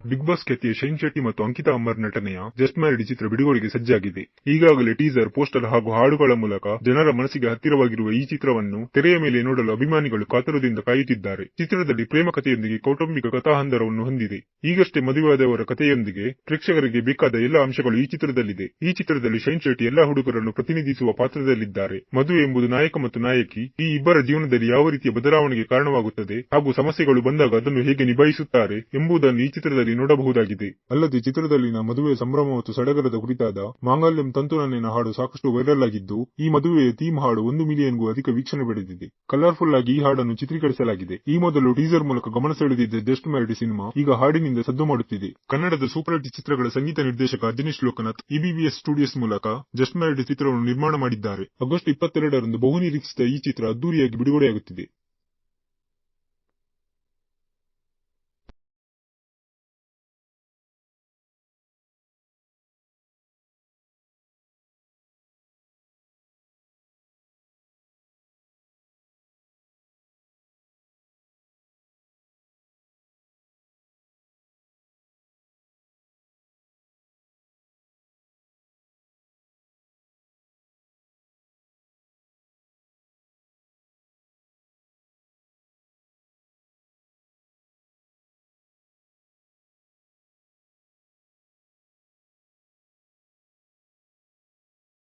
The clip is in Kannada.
ಬಿಗ್ ಬಾಸ್ ಖ್ಯಾತಿಯ ಶೈನ್ ಶೆಟ್ಟಿ ಮತ್ತು ಅಂಕಿತಾ ಅಮರ್ ನಟನೆಯ ಜಸ್ಟ್ ಮ್ಯಾರಿಡ್ ಚಿತ್ರ ಬಿಡುಗಡೆಗೆ ಸಜ್ಜಾಗಿದೆ. ಈಗಾಗಲೇ ಟೀಸರ್, ಪೋಸ್ಟರ್ ಹಾಗೂ ಹಾಡುಗಳ ಮೂಲಕ ಜನರ ಮನಸ್ಸಿಗೆ ಹತ್ತಿರವಾಗಿರುವ ಈ ಚಿತ್ರವನ್ನು ತೆರೆಯ ಮೇಲೆ ನೋಡಲು ಅಭಿಮಾನಿಗಳು ಕಾತರದಿಂದ ಕಾಯುತ್ತಿದ್ದಾರೆ. ಚಿತ್ರದಲ್ಲಿ ಪ್ರೇಮ ಕಥೆಯೊಂದಿಗೆ ಕೌಟುಂಬಿಕ ಕಥಾಹಂದರವನ್ನು ಹೊಂದಿದೆ. ಈಗಷ್ಟೇ ಮದುವೆಯಾದವರ ಕಥೆಯೊಂದಿಗೆ ಪ್ರೇಕ್ಷಕರಿಗೆ ಬೇಕಾದ ಎಲ್ಲ ಅಂಶಗಳು ಈ ಚಿತ್ರದಲ್ಲಿದೆ. ಈ ಚಿತ್ರದಲ್ಲಿ ಶೈನ್ ಶೆಟ್ಟಿ ಎಲ್ಲಾ ಹುಡುಗರನ್ನು ಪ್ರತಿನಿಧಿಸುವ ಪಾತ್ರದಲ್ಲಿದ್ದಾರೆ. ಮದುವೆ ಎಂಬುದು ನಾಯಕ ಮತ್ತು ನಾಯಕಿ ಈ ಇಬ್ಬರ ಜೀವನದಲ್ಲಿ ಯಾವ ರೀತಿಯ ಬದಲಾವಣೆಗೆ ಕಾರಣವಾಗುತ್ತದೆ ಹಾಗೂ ಸಮಸ್ಯೆಗಳು ಬಂದಾಗ ಅದನ್ನು ಹೇಗೆ ನಿಭಾಯಿಸುತ್ತಾರೆ ಎಂಬುದನ್ನು ಈ ಚಿತ್ರದಲ್ಲಿ ನೋಡಬಹುದಾಗಿದೆ. ಅಲ್ಲದೆ ಚಿತ್ರದಲ್ಲಿನ ಮದುವೆ ಸಂಭ್ರಮ ಮತ್ತು ಸಡಗರದ ಕುರಿತಾದ ಮಾಂಗಲ್ಯಂ ತಂತು ನನ್ನೆನ ಹಾಡು ಸಾಕಷ್ಟು ವೈರಲ್ ಆಗಿದ್ದು, ಈ ಮದುವೆಯ ಥೀಮ್ ಹಾಡು ಒಂದು ಮಿಲಿಯನ್ಗೂ ಅಧಿಕ ವೀಕ್ಷಣೆ ಪಡೆದಿದೆ. ಕಲರ್ಫುಲ್ ಆಗಿ ಈ ಹಾಡನ್ನು ಚಿತ್ರೀಕರಿಸಲಾಗಿದೆ. ಈ ಮೊದಲು ಟೀಸರ್ ಮೂಲಕ ಗಮನ ಸೆಳೆದಿದ್ದ ಜಸ್ಟ್ ಮ್ಯಾರಿಡ್ ಸಿನಿಮಾ ಈಗ ಹಾಡಿನಿಂದ ಸದ್ದು ಮಾಡುತ್ತಿದೆ. ಕನ್ನಡದ ಸೂಪರ್ ಹಿಟ್ ಚಿತ್ರಗಳ ಸಂಗೀತ ನಿರ್ದೇಶಕ ದಿನೇಶ್ ಲೋಕನಾಥ್ ಇಬಿಬಿಎಸ್ ಸ್ಟುಡಿಯೋಸ್ ಮೂಲಕ ಜಸ್ಟ್ ಮ್ಯಾರಿಡ್ ಚಿತ್ರವನ್ನು ನಿರ್ಮಾಣ ಮಾಡಿದ್ದಾರೆ. ಆಗಸ್ಟ್ ಇಪ್ಪತ್ತೆರಡರಂದು ಬಹುನಿರೀಕ್ಷಿತ ಈ ಚಿತ್ರ ಅದ್ದೂರಿಯಾಗಿ ಬಿಡುಗಡೆಯಾಗುತ್ತಿದೆ.